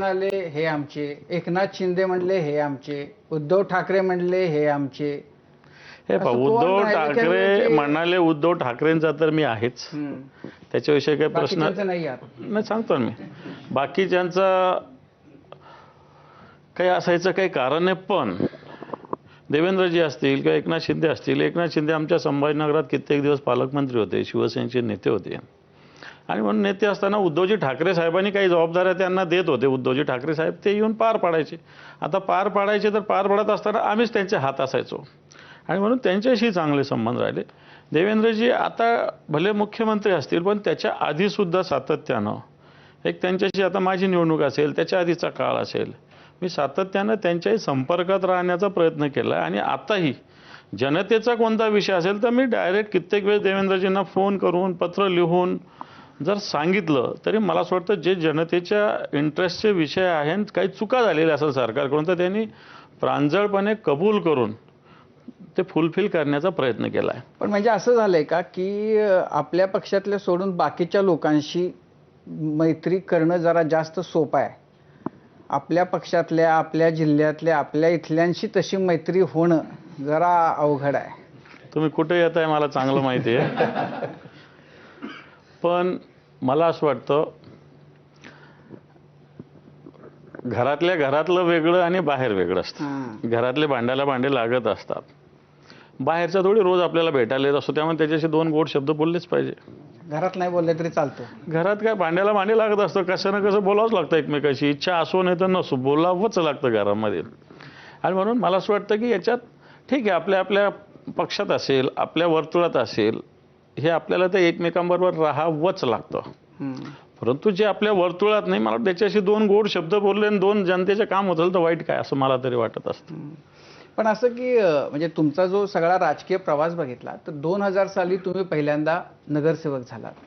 म्हणाले हे आमचे. एकनाथ शिंदे म्हणले हे आमचे. उद्धव ठाकरे म्हणले हे आमचे. हे उद्धव ठाकरे म्हणजे- म्हणाले उद्धव ठाकरेंचा तर मी आहेच. त्याच्याविषयी काही प्रश्न नाही सांगतो मी. बाकीच्यांचा काही असायचं काही कारण आहे पण देवेंद्रजी असतील किंवा एकनाथ शिंदे असतील एकनाथ शिंदे आमच्या संभाजीनगरात कित्येक दिवस पालकमंत्री होते शिवसेनेचे नेते होते. आणि म्हणून नेते असताना उद्धवजी ठाकरे साहेबांनी काही जबाबदाऱ्या त्यांना देत होते. उद्धवजी ठाकरे साहेब ते येऊन पार पाडायचे. आता पार पाडायचे तर पार पाडत असताना आम्हीच त्यांचे हात असायचो. आणि म्हणून त्यांच्याशी चांगले संबंध राहिले. देवेंद्रजी आता भले मुख्यमंत्री असतील पण त्याच्या आधीसुद्धा सातत्यानं एक त्यांच्याशी आता माझी निवडणूक असेल त्याच्या आधीचा काळ असेल मी सातत्यानं त्यांच्याही संपर्कात राहण्याचा प्रयत्न केला आणि आताही जनतेचा कोणता विषय असेल तर मी डायरेक्ट कित्येक वेळेस देवेंद्रजींना फोन करून पत्र लिहून जर सांगितलं तरी मला असं वाटतं जे जनतेच्या इंटरेस्टचे विषय आहेत काही चुका झालेल्या असेल सरकारकडून तर त्यांनी प्रांजळपणे कबूल करून ते फुलफिल करण्याचा प्रयत्न केला आहे. पण म्हणजे असं झालंय का की आपल्या पक्षातल्या सोडून बाकीच्या लोकांशी मैत्री करणं जरा जास्त सोपं आहे. आपल्या पक्षातल्या आपल्या जिल्ह्यातल्या आपल्या इथल्यांशी तशी मैत्री होणं जरा अवघड आहे. तुम्ही कुठे येत आहे मला चांगलं माहिती आहे. पण मला असं वाटतं घरातल्या घरातलं वेगळं आणि बाहेर वेगळं असतं. घरातले भांड्याला भांडे लागत असतात. बाहेरचा थोडी रोज आपल्याला भेटायला येत असतो त्यामुळे त्याच्याशी दोन गोड शब्द बोललेच पाहिजे. घरात नाही बोलले तरी चालतं. घरात काय भांड्याला भांडे लागत असतं कसं ना कसं बोलावंच लागतं एकमेकाशी. इच्छा असो नाही तर नसो बोलावंच लागतं घरामध्ये. आणि म्हणून मला असं वाटतं की याच्यात ठीक आहे आपल्या आपल्या पक्षात असेल आपल्या वर्तुळात असेल हे आपल्याला ते एकमेकांबरोबर राहावंच लागतं. परंतु जे आपल्या वर्तुळात नाही मला त्याच्याशी दोन गोड शब्द बोलले आणि दोन जनतेचे काम होतं तर वाईट काय असं मला तरी वाटत असतं. पण असं की म्हणजे तुमचा जो सगळा राजकीय प्रवास बघितला तर दोन हजार साली तुम्ही पहिल्यांदा नगरसेवक झालात.